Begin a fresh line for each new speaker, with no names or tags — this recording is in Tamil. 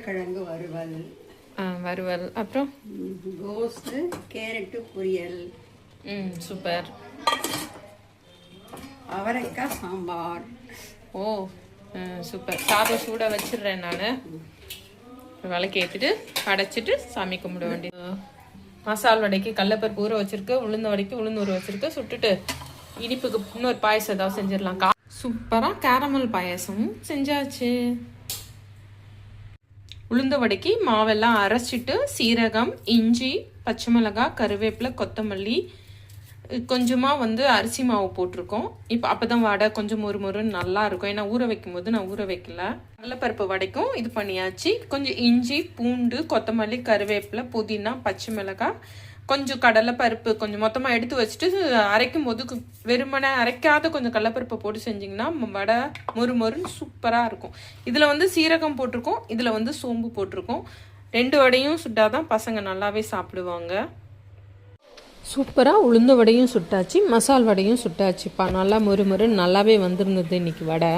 கிழங்கு வறுவல்.
வறுவல். அப்புறம்?
கோஸ்ட்டு கேரட்டு பொரியல்.
ம் சூப்பர்.
அவரைக்காய் சாம்பார்.
ஓ சூப்பர். சாதம் சூடாக வச்சிடுறேன் நான். விளக்கு ஏற்றிட்டு அடைச்சிட்டு சாமி கும்பிட வேண்டியது. மசால் வடைக்கு கடலப்பருப்பு ஊற வச்சிருக்கு உளுந்த வடைக்கு உளுந்து ஊற வச்சிருக்கு. சுட்டுட்டு இனிப்புக்கு இன்னொரு பாயசம் ஏதாவது செஞ்சிடலாம். கா சூப்பராக கேரமல் பாயசமும் செஞ்சாச்சு. உளுந்த வடைக்கு மாவெல்லாம் அரைச்சிட்டு சீரகம் இஞ்சி பச்சை மிளகாய் கருவேப்பிலை கொத்தமல்லி கொஞ்சமாக வந்து அரிசி மாவு போட்டிருக்கோம். இப்போ அப்போ தான் வடை கொஞ்சம் மொறு மொறுன்னு நல்லா இருக்கும். ஏன்னா ஊற வைக்கும் போது நான் ஊற வைக்கல. கடலைப்பருப்பு வடைக்கும் இது பண்ணியாச்சு. கொஞ்சம் இஞ்சி பூண்டு கொத்தமல்லி கருவேப்பிலை புதினா பச்சை மிளகாய் கொஞ்சம் கடலைப்பருப்பு கொஞ்சம் மொத்தமாக எடுத்து வச்சுட்டு அரைக்கும் போது வெறுமனை அரைக்காத கொஞ்சம் கடலைப்பருப்பை போட்டு செஞ்சிங்கன்னா வடை மொறு மொறுன்னு சூப்பராக இருக்கும். இதில் வந்து சீரகம் போட்டிருக்கோம் இதில் வந்து சோம்பு போட்டிருக்கோம். ரெண்டு வடையும் சுட்டாதான் பசங்க நல்லாவே சாப்பிடுவாங்க. சூப்பராக உளுந்த வடையும் சுட்டாச்சு மசால் வடையும் சுட்டாச்சுப்பா. நல்லா மொறு மொறுன்னு நல்லாவே வந்திருந்தது இன்றைக்கி வடை.